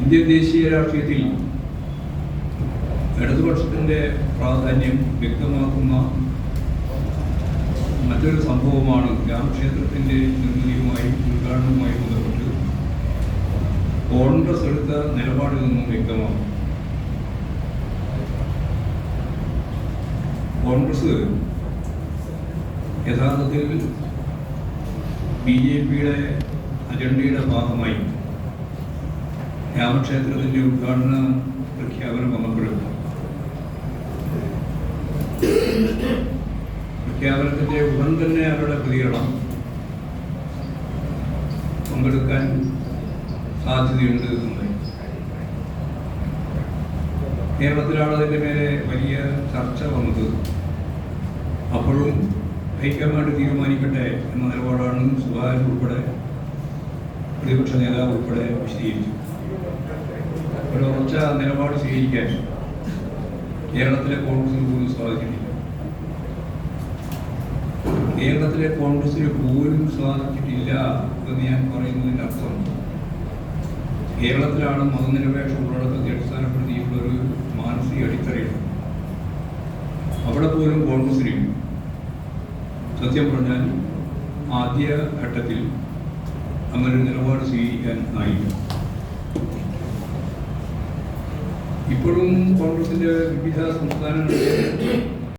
Indian ദേശീയ രാഷ്ട്രീയത്തിൽ ഇടതുപക്ഷത്തിന്റെ പ്രാധാന്യം വ്യക്തമാക്കുന്ന മറ്റൊരു സംഭവമാണ് രാമക്ഷേത്രത്തിന്റെ നിർമ്മിതിയുമായും ഉദ്ഘാടനവുമായും ബന്ധപ്പെട്ട് കോൺഗ്രസ് എടുത്ത നിലപാടിൽ നിന്നും വ്യക്തമാകും കോൺഗ്രസ് യഥാർത്ഥത്തിൽ ബി ജെ പിയുടെ അജണ്ടയുടെ ഭാഗമായി രാമക്ഷേത്രത്തിന്റെ ഉദ്ഘാടന പ്രഖ്യാപനം വന്നപ്പോഴും പ്രഖ്യാപനത്തിന്റെ ഉടൻ തന്നെ അവരുടെ പ്രതികരണം പങ്കെടുക്കാൻ സാധ്യതയുണ്ട് കേരളത്തിലാണ് അതിന്റെ മേലെ വലിയ ചർച്ച വന്നത്. അപ്പോഴും ഹൈക്കമാൻഡ് തീരുമാനിക്കട്ടെ എന്ന നിലപാടാണ് സുധാകരൻ ഉൾപ്പെടെ പ്രതിപക്ഷ നേതാവ് ഉൾപ്പെടെ വിശദീകരിച്ചു. ഒരു ഉറച്ച നിലപാട് സ്വീകരിക്കാൻ കേരളത്തിലെ കോൺഗ്രസിന് പോലും സാധിച്ചിട്ടില്ല. കേരളത്തിലെ കോൺഗ്രസിന് പോലും സാധിച്ചിട്ടില്ല എന്ന് ഞാൻ പറയുന്നതിന്റെ അർത്ഥം കേരളത്തിലാണ് മതനിരപേക്ഷ ഉള്ളടക്കത്തെ അടിസ്ഥാനപ്പെടുത്തിയിട്ടുള്ള ഒരു മാനസിക അടിത്തറയുണ്ട് അവിടെ പോലും കോൺഗ്രസിനെയും സത്യം പറഞ്ഞാൽ ആദ്യ ഘട്ടത്തിൽ അങ്ങനെ നിലപാട് സ്വീകരിക്കാൻ ആയില്ല. ഇപ്പോഴും കോൺഗ്രസിന്റെ വിവിധ സംസ്ഥാനങ്ങളിലെ